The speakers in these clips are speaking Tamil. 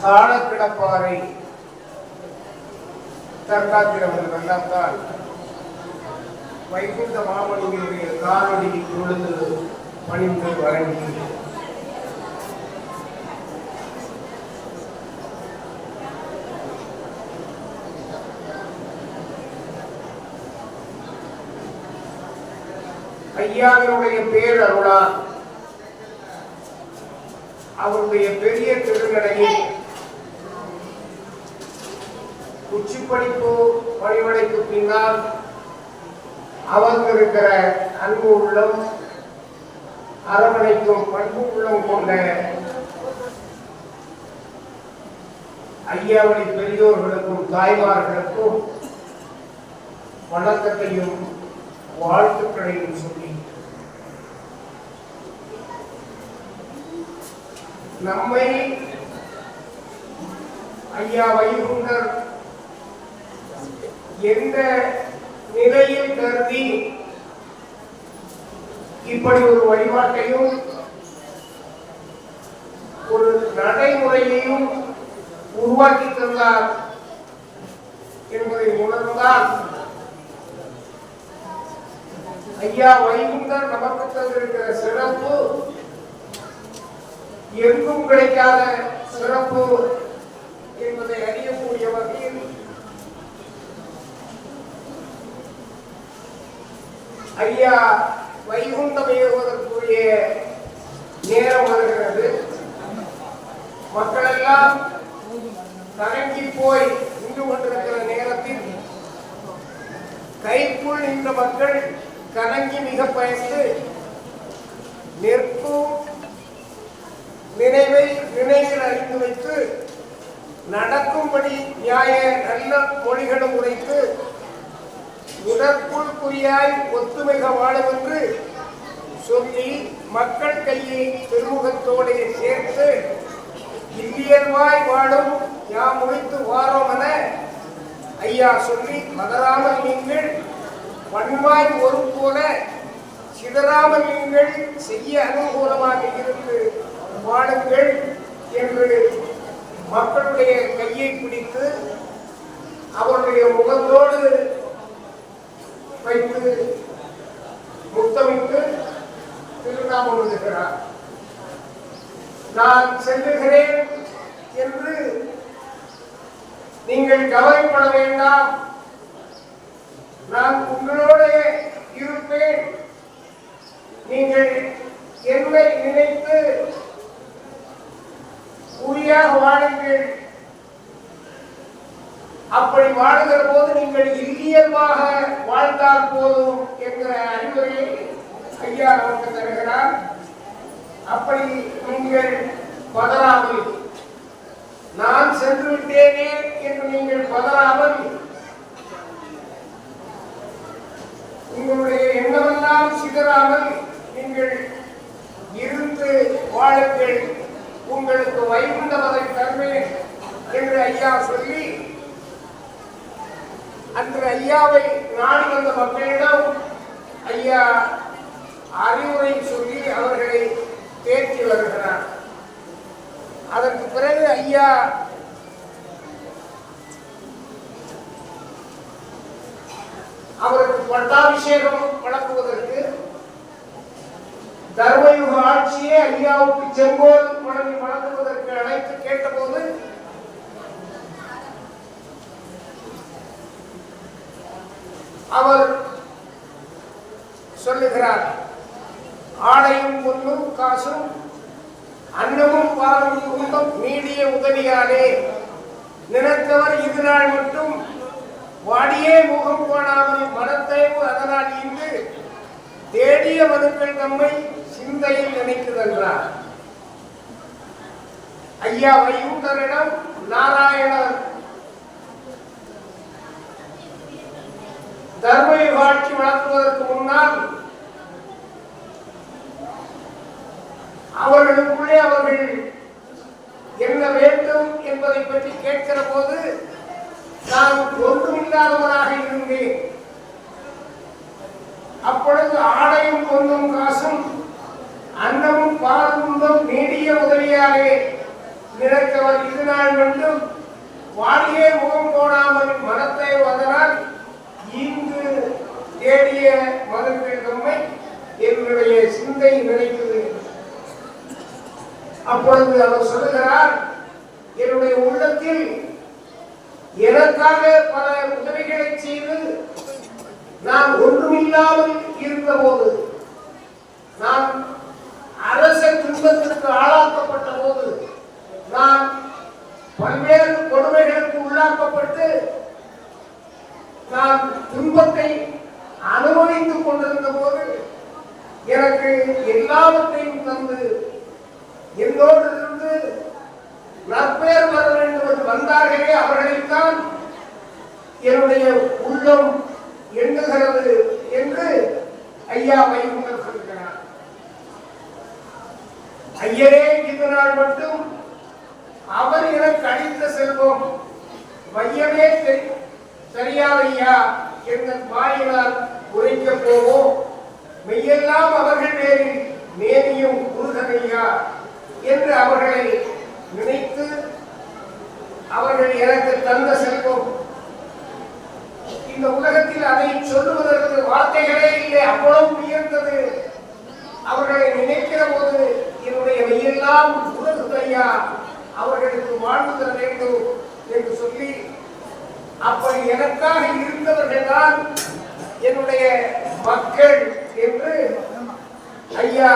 சாண கிடப்பாரை தற்காக்கிறவர்கள் எல்லாம் தான் வைகுண்ட மாமணிகளுடைய காலடி தொழுது பணிந்து வழங்கி ஐயாவினுடைய பேரருளால் அவருடைய பெரிய திருநடையில் உச்சிப்படிப்பு வழிவடைக்கு பின்னால் அமர்ந்திருக்கிற அன்பு உள்ளம் அரவணைக்கும் பண்பு உள்ளம் கொண்ட ஐயாவளி பெரியோர்களுக்கும் தாய்மார்களுக்கும் வணக்கத்தையும் வாழ்த்துக்களையும் சொல்லி நம்மை ஐயா வைகுண்டர் எந்த நிலையில் கருதி இப்படி ஒரு வழிபாட்டையும் ஒரு நடைமுறையையும் உருவாக்கி தந்தார் என்பதை உணர்ந்தால் ஐயா வைகுண்டர் நமக்கு தந்திருக்கிற சிறப்பு எங்கும் கிடைக்காத சிறப்பு என்பதை அறியக்கூடிய வகையில் ஐயா வைகுண்டம் ஏறுவதற்கு நடக்கும்படி நியாய நல்ல மொழிகளும் உரைத்து உடற்குள் குறியாய் ஒத்துமைக வாழுமென்று சொல்லி மக்கள் கையை திருமுகத்தோடு சேர்த்து இந்தியர்வாய் வாழும் யாம் முடித்து வாரோம் என ஐயா சொல்லி மதராமல் நீங்கள் வன்வாய் ஒரு போல சிதறாமல் நீங்கள் செய்ய அனுகூலமாக இருந்து வாழுங்கள் என்று மக்களுடைய கையை பிடித்து அவருடைய முகத்தோடு வைத்து முத்தமிட்டு திருநாமம் நான் செல்லுகிறேன் என்று நீங்கள் கவலைப்பட வேண்டாம். நான் உங்களோட இருப்பேன். நீங்கள் என்னை நினைத்து உரியாக வாழுங்கள் அப்படி வாழுகிற போது நீங்கள் இயல்பாக வாழ்ந்தால் போதும் என்கிற அறிவுரையை ஐயா நமக்கு தருகிறார். அப்படி நீங்கள் பதறாமல் நான் சென்று விட்டேனே என்று நீங்கள் பதறாமல் உங்களுடைய எண்ணமெல்லாம் சிதறாமல் நீங்கள் இருந்து வாழுங்கள் உங்களுக்கு தருவேன் என்று ஐயா சொல்லி அன்று ஐயாவை நாடி வந்த மக்களிடம் ஐயா அறிவுரை சொல்லி அவர்களை தேற்றி வருகிறார். அதற்கு பிறகு ஐயா அவருக்கு பட்டாபிஷேகம் வழங்குவதற்கு தர்மயுக ஆட்சியே ஐயாவுக்கு செங்கோல் வழங்கி வழங்குவதற்கு அழைத்து கேட்டபோது அவர் சொல்லுகிறார் ஆடையும் பொன்னும் காசும் அன்னமும் பாலமும் குடும்பம் நீடிய உதவியாலே நினைத்தவர் இது நாள் மட்டும் வாடியே முகம் போடாமல் மனத்தைவு அதனால் இன்று தேடிய மனுக்கள் நம்மை சிந்தையில் நினைக்குதென்றார் ஐயா வைகுண்டரிடம் நாராயணர் தர்மயுக ஆட்சி வளர்த்துவதற்கு முன்னால் அவர்களுக்குள்ளே அவர்கள் என்ன வேண்டும் என்பதை பற்றி கேட்கிற போது நான் ஒன்றுமில்லாதவராக இருந்தேன். அப்பொழுது ஆடையும் பொண்ணும் காசும் அன்னமும் பாலும் நீடிய உதவியாரே மனதினாலே நினைத்தவர் இது நாள் மட்டும் வாடியே முகம் போடாமல் மனத்தை வதனால் இங்கு தேடிய மதங்கள் தம்மை என்னுடைய சிந்தை நினைத்தது அப்பொழுது அவர் சொல்லுகிறார் என்னுடைய உள்ளத்தில் எனக்காக பல உதவிகளை செய்து நான் ஒன்றுமில்லாமல் இருந்தபோது நான் அரச துன்பத்திற்கு ஆளாக்கப்பட்ட போது நான் பல்வேறு கொடுமைகளுக்கு உள்ளாக்கப்பட்டு நான் துன்பத்தை அனுபவித்துக் கொண்டிருந்த போது எனக்கு எல்லாவற்றையும் தந்து என்னோடு இருந்து நற்பெயர் வர வேண்டும் என்று வந்தார்களே அவர்களைத்தான் என்னுடைய உள்ளம் எண்ணுகிறது என்று ஐயா வைகுண்டர் சொல்கிறார். ஐயரே இந்த நாள் மட்டும் அவர் என கழித்த செல்வம். வையமே தெரி- சரியாதையா என்ற வாயினால் உரைக்க போவோம் மெய்யெல்லாம் அவர்கள் பேரில் மேனியும் குருகனையா என்று அவர்களை நினைத்து அவர்கள் எனக்கு தந்த செல்வம். இந்த உலகத்தில் அதை சொல்லுவதற்கு வார்த்தைகளே இல்லை அவ்வளவு உயர்ந்தது. அவர்களை நினைக்கிற போது என்னுடைய மெய்யெல்லாம் உலகுதையா அவர்களுக்கு வாழ்வு தர வேண்டும் என்று சொல்லி அப்படி எனக்காக இருந்தவர்கள் தான் என்னுடைய மக்கள் என்று ஐயா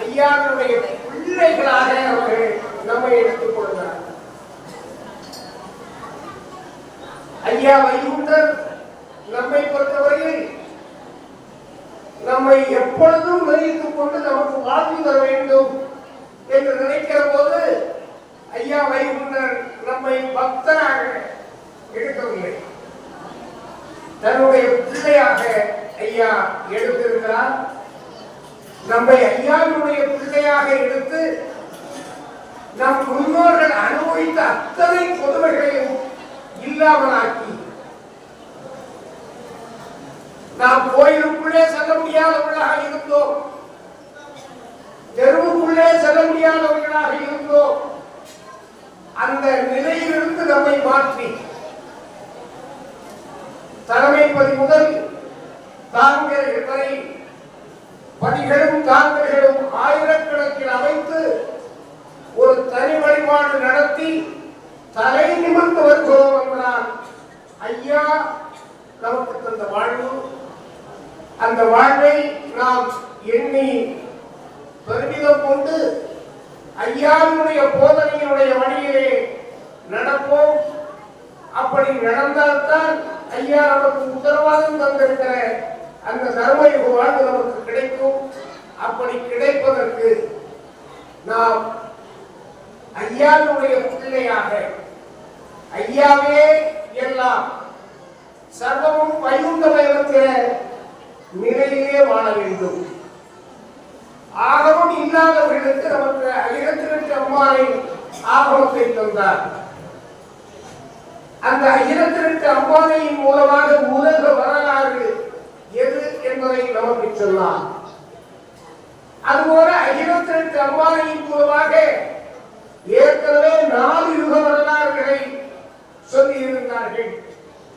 ஐயாவுடைய பிள்ளைகளாக அவர்கள் நம்மை எடுத்துக் கொள்கிறார் ஐயா வைகுண்டர் நம்மை பொறுத்தவரையில் நம்மை எப்பொழுதும் கொண்டு வர வேண்டும் என்று நினைக்கிற போது ஐயா வைகுண்டர் நம்மை பக்தராக எடுக்கவில்லை. தன்னுடைய பிள்ளையாக ஐயா எடுத்திருக்கிறார். நம்மை ஐயாவினுடைய பிள்ளையாக எடுத்து நம் முன்னோர்கள் அனுபவித்த அத்தனை கொடுமைகளையும் இல்லாமலாக்கி நாம் கோயிலுக்குள்ளே செல்ல முடியாதவர்களாக இருந்தோம். தெருவுக்குள்ளே செல்ல முடியாதவர்களாக இருந்தோம் அந்த நிலையிலிருந்து நம்மை மாற்றி. தலைமைப்பதி முதல் தாங்கள் வரை பதிகளும் தாங்கல்களும் ஆயிரக்கணக்கில் அமைத்து ஒரு தனி வழிபாடு நடத்தி தலை நிமிர்ந்து வருகிறோம் என்றான் ஐயா நமக்கு தந்த வாழ்வு. அந்த வாழ்வை நாம் எண்ணி பெருமிதம் கொண்டு ஐயாவினுடைய போதனையினுடைய வழியிலே நடப்போம். அப்படி நடந்தால்தான் ஐயா நமக்கு உத்தரவாதம் தந்திருக்கிற அந்த தர்மயுக வாழ்வு நமக்கு கிடைக்கும். அப்படி கிடைப்பதற்கு நாம் ஐயாவினுடைய பிள்ளையாக ஐயாவே எல்லாம் சர்வமும் வைகுண்டமயத்திற நிலையிலே வாழ வேண்டும். ஆகமம் இல்லாதவர்களுக்கு நமக்கு அகிலத்திற்கு அம்மானை ஆகமத்தை தந்தார். அந்த அகிலத்திற்கு அம்மானையின் மூலமாக உலக வரலாறு எது என்பதை நமக்கு சொன்னார் அதுபோல அகிலத்திற்கு அம்மானையின் மூலமாக ஏற்கனவே நாலு யுக வரலாறுகளை சொல்லி இருந்தார்கள்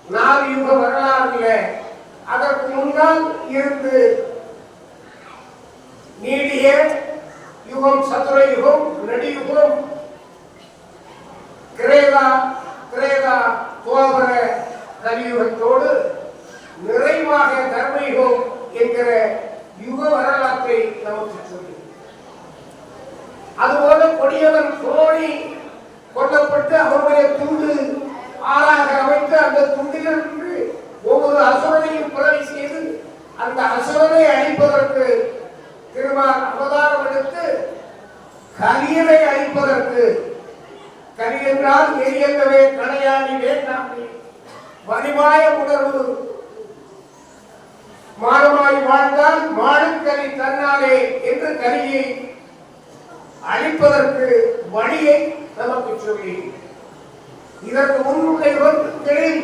நாலு யுக வரலாறுல அதற்கு முன்னால் இருந்து நீடிய யுகம் சதுர யுகம் நடியுகம் கிரேதா கிரேதா துவாபர கலியுகத்தோடு நிறைவாக தர்மயுகம் என்கிற யுக வரலாற்றை நமக்கு சொல்லி அதுபோல வலிமாய உணர்வு. மானமாய் வாழ்ந்தால் மானுக்கலி தன்னாலே என்று கலியை அழிப்பதற்கு வழியை நமக்கு சொல்லி. இதற்கு முன்னுள்ள யுகங்களில்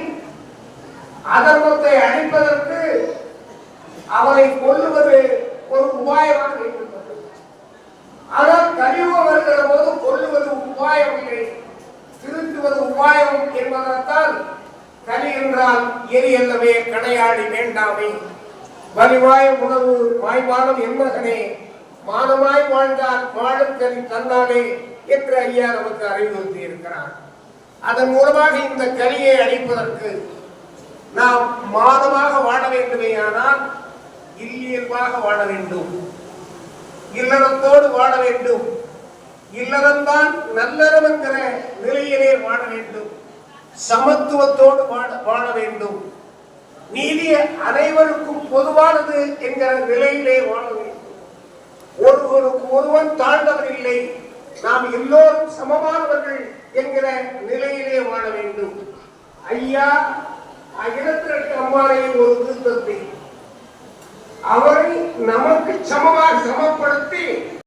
அதர்மத்தை அழிப்பதற்கு அவரை கொல்லுவது ஒரு உபாயமாக என்றால் எரி அல்லவே கடையாடி வேண்டாமே. வலிவாய உணவு வாய்வானம் என்பதனே மானமாய் வாழ்ந்தால் வாழும் கறி தன்னாலே என்று ஐயா நமக்கு அறிவுறுத்தி இருக்கிறார். அதன் மூலமாக இந்த கலியை அழிப்பதற்கு நாம் மானமாக வாழ வேண்டுமேயானால் இல்லியல்பாக வாழ வேண்டும். இல்லறத்தோடு வாழ வேண்டும். இல்லறம்தான் நல்லறம் என்கிற நிலையிலே வாழ வேண்டும். சமத்துவத்தோடு வாழ வாழ வேண்டும். நீதி அனைவருக்கும் பொதுவானது என்கிற நிலையிலே வாழ வேண்டும். ஒருவருக்கு ஒருவன் தாழ்ந்தவர் இல்லை. நாம் எல்லோரும் சமமானவர்கள் என்கிற நிலையிலே வாழ வேண்டும். ஐயா அகிலத்திற்கு அம்மாளையின் ஒரு திருத்தத்தை. அவரை நமக்கு சமமாக சமப்படுத்தி